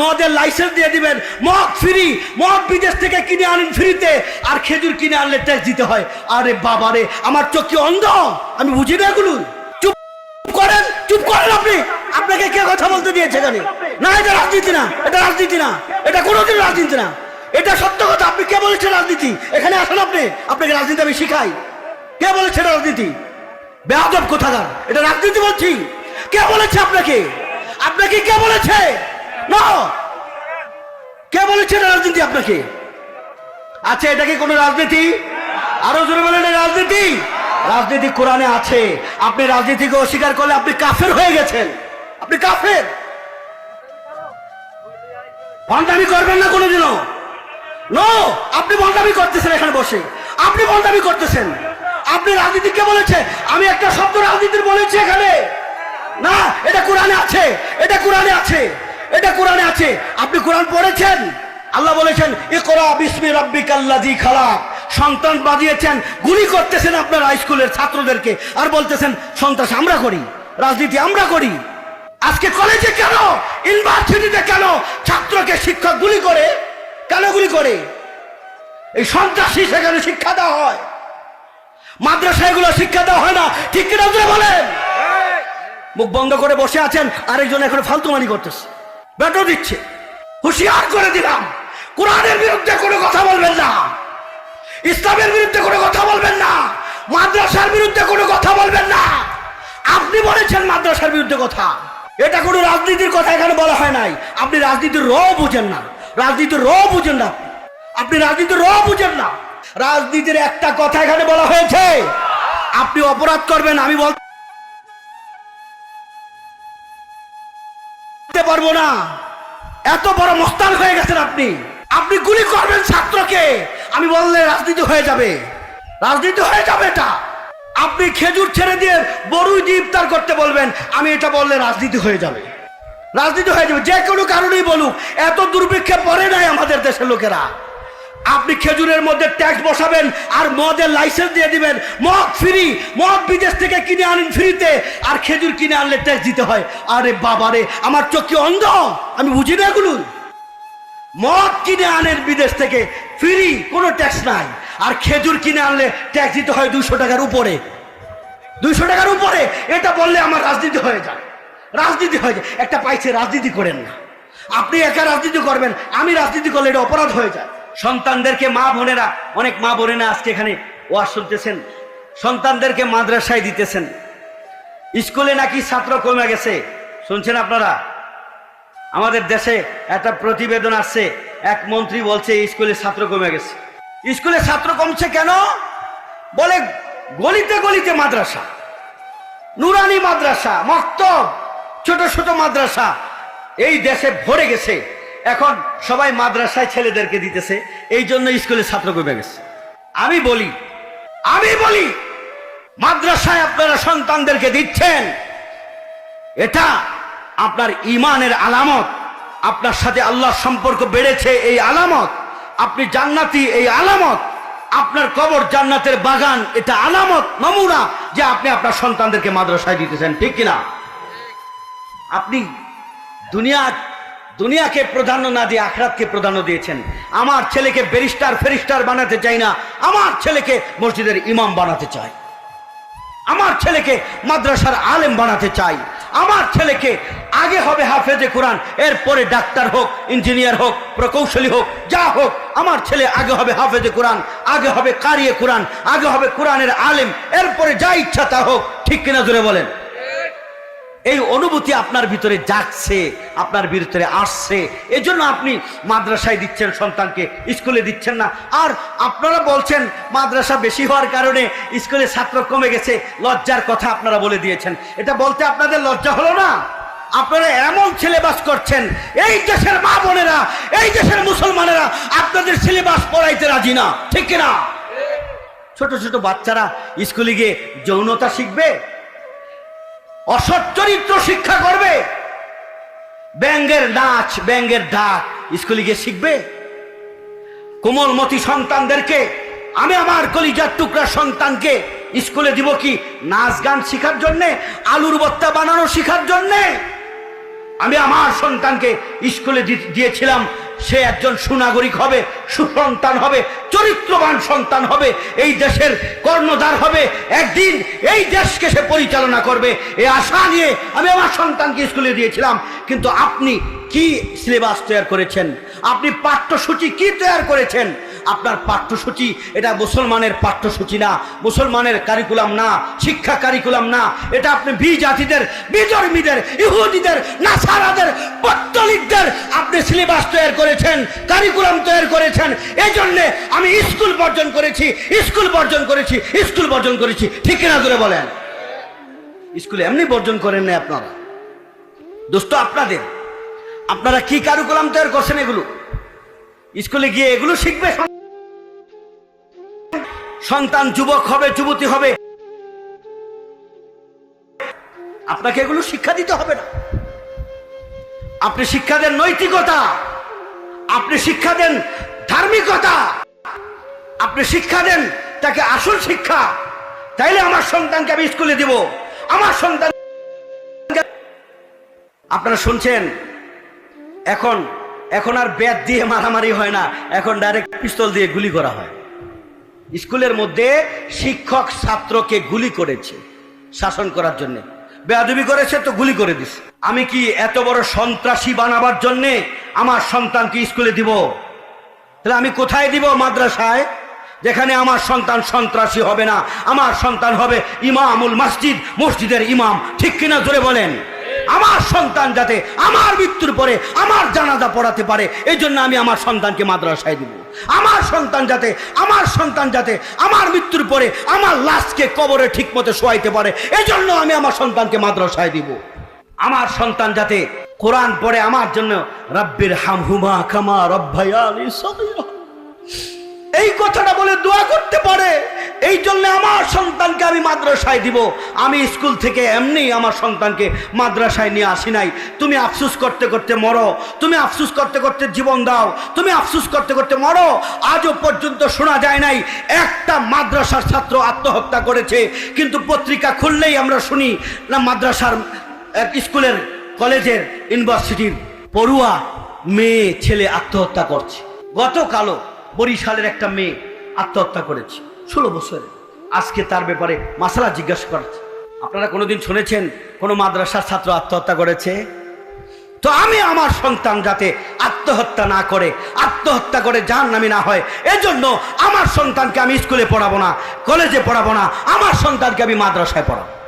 মদের লাইসেন্স দিয়ে দিবেন। মদ ফ্রি মদ বিদেশ থেকে কিনে আনেন ফ্রিতে আর খেজুর কিনে আনলে ট্যাক্স দিতে হয়। আরে বাবারে, আমার চোখ কি অন্ধ। আমি বুঝি না এগুলো। চুপ করেন চুপ করেন আপনি। আপনাকে কে কথা বলতে দিয়েছে এখানে? না, এটা রাজনীতি না, এটা রাজনীতি না, এটা কোনোদিন রাজনীতি না। এটা সত্য কথা, আপনি কে বলেছেন রাজনীতি? এখানে আসেন আপনি, আপনাকে রাজনীতি আমি শিখাই। কে বলেছে রাজনীতি? বেয়াদব কোথাকার? এটা রাজনীতি বলছি। কে বলেছে আপনাকে? আপনাকে কে বলেছে? না! কে বলেছে রাজনীতি আপনাকে? আচ্ছা এটা কি কোনো রাজনীতি? আরও জোরে বলেন রাজনীতি? রাজনীতি কোরআনে আছে। আপনি রাজনীতিকে অস্বীকার করলে আপনি কাফের হয়ে গেছেন। আপনি কাফের। ভণ্ডামি করবেন না কোনোদিনও। নো আপনি ভণ্ডামি করতেছেন এখানে বসে। আপনি ভণ্ডামি করতেছেন। আপনি রাজনীতি কে বলেছে? আমি একটা শব্দ রাজনীতির বলেছি এখানে। না, এটা কোরআনে আছে। এটা কোরআনে আছে। এটা কোরআনে আছে। আপনি কোরআন পড়েছেন? আল্লাহ বলেছেন ইকরা বিসমি রাব্বিকাল্লাযী খালাক। সন্তান বাজিয়েছেন গুলি করতেছেন আপনার হাই স্কুলের ছাত্রদেরকে আর বলতেছেন সন্ত্রাস আমরা করি রাজনীতি আমরা করি। আজকে কলেজে কেন? ইউনিভার্সিটিতে কেন ছাত্রকে শিক্ষক গুলি করে? কেন গুলি করে? এই সন্ত্রাসী সেখানে শিক্ষা দেওয়া হয়। মাদ্রাসায় এগুলো শিক্ষা দেওয়া হয় না। ঠিক কিনা বলেন? মুখ বন্ধ করে বসে আছেন আরেকজন এখন ফালতুমানি করতেছে। বেটো দিচ্ছে। হুঁশিয়ার করে দিলাম। কোরআনের বিরুদ্ধে কোনো কথা বলবেন না। ইসলামের বিরুদ্ধে কোনো কথা বলবেন না। মাদ্রাসার বিরুদ্ধে কোনো কথা বলবেন না। আপনি বলেছেন মাদ্রাসার বিরুদ্ধে কথা। এটা কোনো রাজনীতির কথা এখানে বলা হয় নাই। আপনি রাজনীতির র বুঝেন না। রাজনীতির র বুঝেন না আপনি। রাজনীতির র বুঝেন না। রাজনীতির একটা কথা এখানে বলা হয়েছে। আপনি অপরাধ করবেন, আমি বল বলতে পারব না। এত বড় মস্তান হয়ে গেছেন আপনি। আপনি গুলি করবেন ছাত্রকে। আমি বললে রাজনীতি হয়ে যাবে। রাজনীতি হয়ে যাবে এটা। আপনি খেজুর ছেড়ে দিয়ে বড়ুই দিয়ে ইফতার করতে বলবেন। আমি এটা বললে রাজনীতি হয়ে যাবে। রাজনীতি হয়ে যাবে। যে কোনো কারণেই বলুক। এত দুর্ভিক্ষে পড়ে নাই আমাদের দেশের লোকেরা। আপনি খেজুরের মধ্যে ট্যাক্স বসাবেন আর মদের লাইসেন্স দিয়ে দিবেন। মদ ফ্রি মদ বিদেশ থেকে কিনে আনেন ফ্রিতে আর খেজুর কিনে আনলে ট্যাক্স দিতে হয়। আরে বাবারে, আমার চোখ অন্ধ। আমি বুঝি না এগুলো। মদ কিনে আনেন বিদেশ থেকে ফ্রি কোনো ট্যাক্স নাই। আর খেজুর কিনে আনলে ট্যাক্স দিতে হয় দুইশো টাকার উপরে। দুইশো টাকার উপরে, এটা বললে আমার রাজনীতি হয়ে যায়। রাজনীতি হয়ে যায়। একটা পাইছে, রাজনীতি করেন না। আপনি একা রাজনীতি করবেন, আমি রাজনীতি করলে এটা অপরাধ হয়ে যায়। সন্তানদেরকে মা বোনেরা, অনেক মা বোনেরা আজকে এখানে ওয়াজ শুনতেছেন। সন্তানদেরকে মাদ্রাসায় দিতেছেন। স্কুলে নাকি ছাত্র কমে গেছে। শুনছেন আপনারা? আমাদের দেশে একটা প্রতিবেদন আসছে, এক মন্ত্রী বলছে স্কুলে ছাত্র কমে গেছে। স্কুলে ছাত্র কমছে কেন? বলে গলিতে গলিতে মাদ্রাসা, নুরানি মাদ্রাসা, মক্তব, ছোট ছোট মাদ্রাসা, এই দেশে ভরে গেছে। এখন সবাই মাদ্রাসায় ছেলেদেরকে দিতেছে, এই জন্য স্কুলে ছাত্র কমে গেছে। আমি বলি আমি বলি, মাদ্রাসায় আপনারা সন্তানদেরকে দিচ্ছেন। এটা আপনার ইমানের আলামত। আপনার সাথে আল্লাহ সম্পর্ক বেড়েছে এই আলামত। আপনি জান্নাতি এই আলামত। আপনার কবর জান্নাতের বাগান, এটা আলামত, নমুনা যে আপনি আপনার সন্তানদেরকে মাদ্রাসায় দিতেছেন, ঠিক কিনা? আপনি দুনিয়া দুনিয়াকে প্রাধান্য না দিয়ে আখরাতকে প্রাধান্য দিয়েছেন। আমার ছেলেকে ব্যারিস্টার, ফেরিস্টার বানাতে চাই না। আমার ছেলেকে মসজিদের ইমাম বানাতে চাই। আমার ছেলেকে মাদ্রাসার আলেম বানাতে চাই। আমার ছেলেকে আগে হবে হাফেজে কোরআন, এরপরে ডাক্তার হোক, ইঞ্জিনিয়ার হোক, প্রকৌশলী হোক, যা হোক। আমার ছেলে আগে হবে হাফেজে কোরআন, আগে হবে কারিয়ে কোরআন, আগে হবে কোরআনের আলেম, এরপরে যা ইচ্ছা তা হোক। ঠিক কিনা জোরে বলেন? এই অনুভূতি আপনার ভিতরে যাচ্ছে আপনার ভিতরে আসছে। এজন্য আপনি মাদ্রাসায় দিচ্ছেন সন্তানকে, স্কুলে দিচ্ছেন না। আর আপনারা বলছেন, মাদ্রাসা বেশি হওয়ার কারণে স্কুলে ছাত্র কমে গেছে, লজ্জার কথা আপনারা বলে দিয়েছেন। এটা বলতে আপনাদের লজ্জা হলো না? আপনারা এমন সিলেবাস করছেন, এই দেশের মা বোনেরা, এই দেশের মুসলমানেরা আপনাদের সিলেবাস পড়াইতে রাজি না। ঠিক কিনা? ছোট ছোট বাচ্চারা স্কুলে গিয়ে যৌনতা শিখবে অসৎ চরিত্র শিক্ষা করবে। ব্যাঙ্গের নাচ, ব্যাঙ্গের ডাক, স্কুলে গিয়ে শিখবে। কোমলমতি সন্তানদেরকে, আমি আমার কলিজার টুকরা সন্তানকে স্কুলে দিব কি নাচ গান শেখার জন্যে, আলুর বত্তা বানানো শেখার জন্যে? আমি আমার সন্তানকে স্কুলে দিয়েছিলাম সে একজন সুনাগরিক হবে, সুসন্তান হবে, চরিত্রবান সন্তান হবে, এই দেশের কর্ণধার হবে। একদিন এই দেশকে সে পরিচালনা করবে। এই আশা নিয়ে আমি আমার সন্তানকে স্কুলে দিয়েছিলাম। কিন্তু আপনি কি সিলেবাস তৈরি করেছেন? আপনি পাঠ্যসূচি কি তৈরি করেছেন? আপনার পাঠ্যসূচি এটা মুসলমানের পাঠ্যসূচি না, মুসলমানের কারিকুলাম না, শিক্ষা কারিকুলাম না। এটা আপনি বি জাতিদের বিধর্মীদের ইহুদিদের, নাসারাদের, পত্তলিকদের আপনি সিলেবাস তৈরি করেছেন কারিকুলাম তৈরি করেছেন এই জন্যে আমি স্কুল বর্জন করেছি, স্কুল বর্জন করেছি, স্কুল বর্জন করেছি। ঠিক কিনা করে বলেন? স্কুলে এমনি বর্জন করেন না আপনারা। দোস্ত, আপনাদের, আপনারা কি কারিকুলাম তৈরি করছেন এগুলো? স্কুলে গিয়ে এগুলো শিখবে সন্তান? যুবক হবে, যুবতী হবে। আপনাকে এগুলো শিক্ষা দিতে হবে না। আপনি শিক্ষা দেন নৈতিকতা আপনি শিক্ষা দেন ধার্মিকতা। আপনি শিক্ষা দেন, তাকে আসল শিক্ষা। তাইলে আমার সন্তানকে আমি স্কুলে দিব। আমার সন্তান আপনারা শুনছেন? এখন এখন আর ব্যাট দিয়ে মারামারি হয় না। এখন ডাইরেক্ট পিস্তল দিয়ে গুলি করা হয়। স্কুলের মধ্যে শিক্ষক ছাত্রকে গুলি করেছে শাসন করার জন্য। বেয়াদবি করেছে তো গুলি করে দিস আমি কি এত বড় সন্ত্রাসী বানাবার জন্যে আমার সন্তানকে স্কুলে দিব? তাহলে আমি কোথায় দিব মাদ্রাসায়? যেখানে আমার সন্তান সন্ত্রাসী হবে না। আমার সন্তান হবে ইমামুল মসজিদ, মসজিদের ইমাম। ঠিক কিনা ধরে বলেন? আমার সন্তান যাতে আমার মৃত্যুর পরে আমার জানাজা পড়াতে পারে, এই জন্য আমি আমার সন্তানকে মাদ্রাসায় দিব। আমার সন্তান যাতে, আমার সন্তান যাতে আমার মৃত্যুর পরে আমার লাশকে কবরে ঠিক মতো শোয়াইতে পারে, এই জন্য আমি আমার সন্তানকে মাদ্রাসায় দিব। আমার সন্তান যাতে কোরআন পড়ে আমার জন্য রব্বির হামহুমা কামা রব্বায়ানি সগীরা। এই কথাটা বলে দোয়া করতে পারে। এই জন্য আমার সন্তানকে আমি মাদ্রাসায় দিব। আমি স্কুল থেকে এমনি আমার সন্তানকে মাদ্রাসায় নিয়ে আসি নাই। তুমি আফসুস করতে করতে মরো। তুমি আফসুস করতে করতে জীবন দাও। তুমি আফসুস করতে করতে মরো। আজও পর্যন্ত শোনা যায় নাই, একটা মাদ্রাসার ছাত্র আত্মহত্যা করেছে। কিন্তু পত্রিকা খুললেই আমরা শুনি, না, মাদ্রাসার স্কুলের কলেজের, ইউনিভার্সিটির পড়ুয়া মেয়ে, ছেলে আত্মহত্যা করছে। গতকালও বরিশালের একটা মেয়ে আত্মহত্যা করেছে, ষোলো বছরে। আজকে তার ব্যাপারে মাসালা জিজ্ঞাসা করেছে। আপনারা কোনোদিন শুনেছেন, কোনো মাদ্রাসার ছাত্র আত্মহত্যা করেছে? তো আমি আমার সন্তান যাতে আত্মহত্যা না করে, আত্মহত্যা করে যার নামে না হয়, এজন্য আমার সন্তানকে আমি স্কুলে পড়াবো না, কলেজে পড়াবো না, আমার সন্তানকে আমি মাদ্রাসায় পড়াবো।